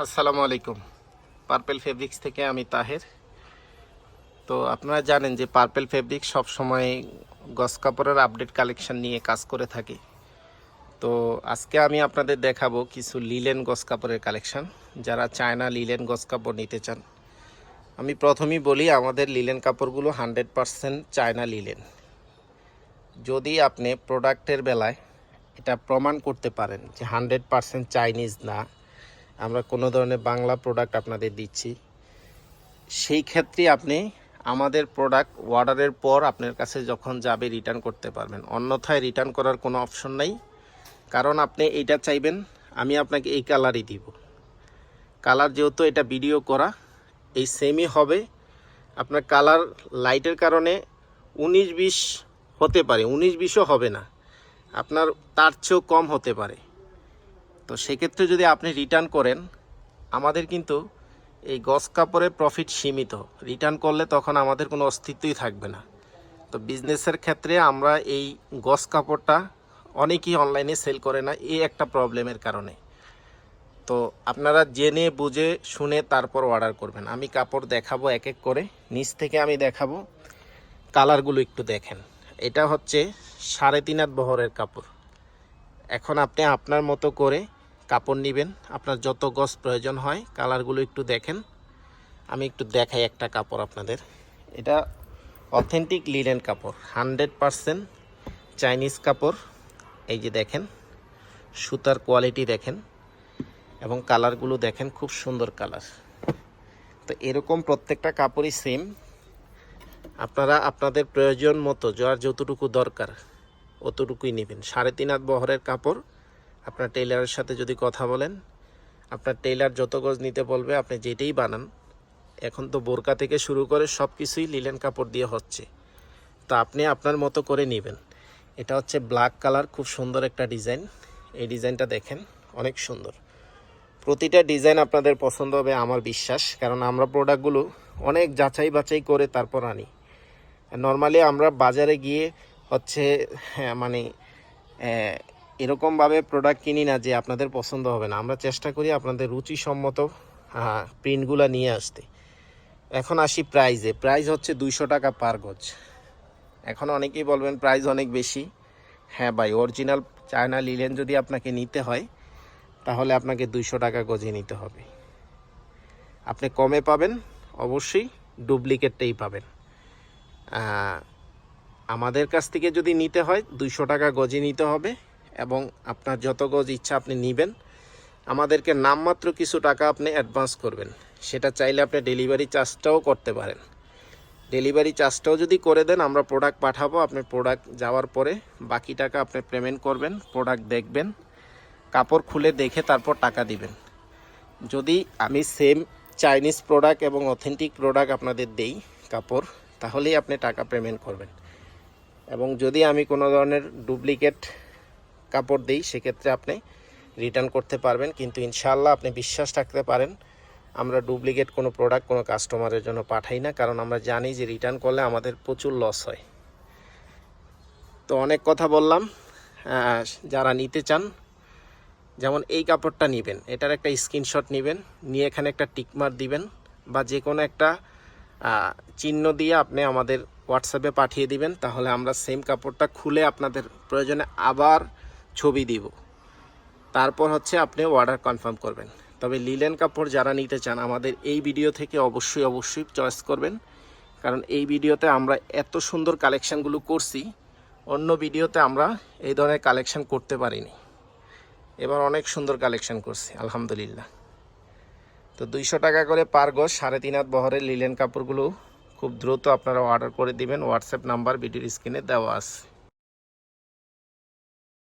আসসালামু আলাইকুম। Purple fabrics থেকে আমি তাহের। তো আপনারা জানেন যে পার্পেল ফেব্রিক্স সবসময় গস কাপড়ের আপডেট কালেকশন নিয়ে কাজ করে থাকে। তো আজকে আমি আপনাদের দেখাবো কিছু লিলেন গস কাপড়ের কালেকশন যারা চায়না লিলেন গস কাপড় নিতে চান, আমি প্রথমেই বলি আমাদের লিলেন কাপড়গুলো হান্ড্রেড পারসেন্ট চায়না লিলেন যদি আপনি প্রোডাক্টের বেলায় এটা প্রমাণ করতে পারেন যে হান্ড্রেড পারসেন্ট চাইনিজ না আমরা কোনো ধরনের বাংলা প্রোডাক্ট আপনাদের দিচ্ছি। সেই ক্ষেত্রে আপনি আমাদের প্রোডাক্ট অর্ডারের পর আপনার কাছে যখন যাবে রিটার্ন করতে পারবেন। অন্যথায় রিটার্ন করার কোনো অপশন নেই। কারণ আপনি এইটা চাইবেন, আমি আপনাকে এই কালারই দিব। কালার যেহেতু এটা ভিডিও করা, এই সেমই হবে। আপনার কালার লাইটের কারণে উনিশ বিশ হতে পারে, উনিশ বিশও হবে না। আপনার তার চেয়েও কম হতে পারে। তো সেক্ষেত্রে যদি আপনি রিটার্ন করেন, আমাদের কিন্তু এই গস কাপড়ের প্রফিট সীমিত। রিটার্ন করলে তখন আমাদের কোনো অস্তিত্বই থাকবে না। তো বিজনেসের ক্ষেত্রে আমরা এই গস কাপড়টা অনেকেই অনলাইনে সেল করে না, এই একটা প্রবলেমের কারণে। তো আপনারা জেনে, বুঝে, শুনে তারপর অর্ডার করবেন। আমি কাপড় দেখাবো এক এক করে। নিচ থেকে আমি দেখাবো। কালারগুলো একটু দেখেন। এটা হচ্ছে সাড়ে তিন হাত বহরের কাপড়। এখন আপনি আপনার মতো করে কাপড় নেবেন। আপনার যত গজ প্রয়োজন হয়, কালারগুলো একটু দেখেন। আমি একটু দেখাই একটা কাপড় আপনাদের। এটা অথেন্টিক লিলেন কাপড়, হান্ড্রেড পারসেন্ট চাইনিজ কাপড়। এই যে দেখেন, সুতার কোয়ালিটি দেখেন এবং কালারগুলো দেখেন, খুব সুন্দর কালার। তো এরকম প্রত্যেকটা কাপড়ই সেম আপনারা আপনাদের প্রয়োজন মতো, যার যতটুকু দরকার, অতটুকুই নেবেন। সাড়ে তিন হাত বহরের কাপড় আপনার টেইলারের সাথে যদি কথা বলেন আপনার টেইলার যত গজ নিতে বলবে আপনি যেটাই বানান এখন তো বোরকা থেকে শুরু করে সব কিছুই লিলেন কাপড় দিয়ে হচ্ছে। তো আপনি আপনার মতো করে নেবেন। এটা হচ্ছে ব্ল্যাক কালার খুব সুন্দর একটা ডিজাইন। এই ডিজাইনটা দেখেন অনেক সুন্দর। প্রতিটা ডিজাইন আপনাদের পছন্দ হবে আমার বিশ্বাস কারণ আমরা প্রোডাক্টগুলো অনেক যাচাই বাছাই করে তারপর আনি। নর্মালি আমরা বাজারে গিয়ে হচ্ছে হ্যাঁ, মানে এরকমভাবে প্রোডাক্ট কিনি না যে আপনাদের পছন্দ হবে না। আমরা চেষ্টা করি আপনাদের রুচিসম্মত প্রিন্টগুলো নিয়ে আসতে। এখন আসি প্রাইজে প্রাইস হচ্ছে দুইশো টাকা পার গজ। এখন অনেকেই বলবেন প্রাইস অনেক বেশি। হ্যাঁ ভাই অরিজিনাল চায়না লিলেন যদি আপনাকে নিতে হয়, তাহলে আপনাকে দুইশো টাকা গজে নিতে হবে। আপনি কমে পাবেন, অবশ্যই ডুপ্লিকেটটাই পাবেন। আমাদের কাছ থেকে যদি নিতে হয়, দুইশো টাকা গজে নিতে হবে। এবং আপনার যত গজ ইচ্ছা আপনি নেবেন। আমাদেরকে নামমাত্র কিছু টাকা আপনি অ্যাডভান্স করবেন। সেটা চাইলে আপনি ডেলিভারি চার্জটাও করতে পারেন। ডেলিভারি চার্জটাও যদি করে দেন, আমরা প্রোডাক্ট পাঠাবো। আপনি প্রোডাক্ট যাওয়ার পরে বাকি টাকা আপনি পেমেন্ট করবেন প্রোডাক্ট দেখবেন, কাপড় খুলে দেখে তারপর টাকা দিবেন। যদি আমি সেম চাইনিজ প্রোডাক্ট এবং অথেন্টিক প্রোডাক্ট আপনাদের দেই কাপড়, তাহলেই আপনি টাকা পেমেন্ট করবেন। এবং যদি আমি কোনো ধরনের ডুপ্লিকেট কাপড় দিই, সেক্ষেত্রে আপনি রিটার্ন করতে পারবেন। কিন্তু ইনশাল্লাহ আপনি বিশ্বাস রাখতে পারেন, আমরা ডুপ্লিকেট কোনো প্রোডাক্ট কোনো কাস্টমারের জন্য পাঠাই না, কারণ আমরা জানি যে রিটার্ন করলে আমাদের প্রচুর লস হয়। তো অনেক কথা বললাম যারা নিতে চান, যেমন এই কাপড়টা নেবেন, এটার একটা স্ক্রিনশট নেবেন, নিয়ে এখানে একটা টিকমার দিবেন, বা যে কোনো একটা চিহ্ন দিয়ে আপনি আমাদের হোয়াটসঅ্যাপে পাঠিয়ে দিবেন, তাহলে আমরা সেম কাপড়টা খুলে আপনাদের প্রয়োজনে আবার ছবি দিব। তারপর হচ্ছে আপনি অর্ডার কনফার্ম করবেন। তবে লিলেন কাপড় যারা নিতে চান, আমাদের এই ভিডিও থেকে অবশ্যই অবশ্যই চয়েস করবেন। কারণ এই ভিডিওতে আমরা এত সুন্দর কালেকশানগুলো করছি, অন্য ভিডিওতে আমরা এই ধরনের কালেকশান করতে পারিনি। এবার অনেক সুন্দর কালেকশন করছি, আলহামদুলিল্লাহ। তো দুইশো টাকা করে পার গজ সাড়ে তিন হাত বহরের লিলেন কাপড়গুলো খুব দ্রুত আপনারা অর্ডার করে দিবেন। হোয়াটসঅ্যাপ নাম্বার ভিডিওর স্ক্রিনে দেওয়া আছে।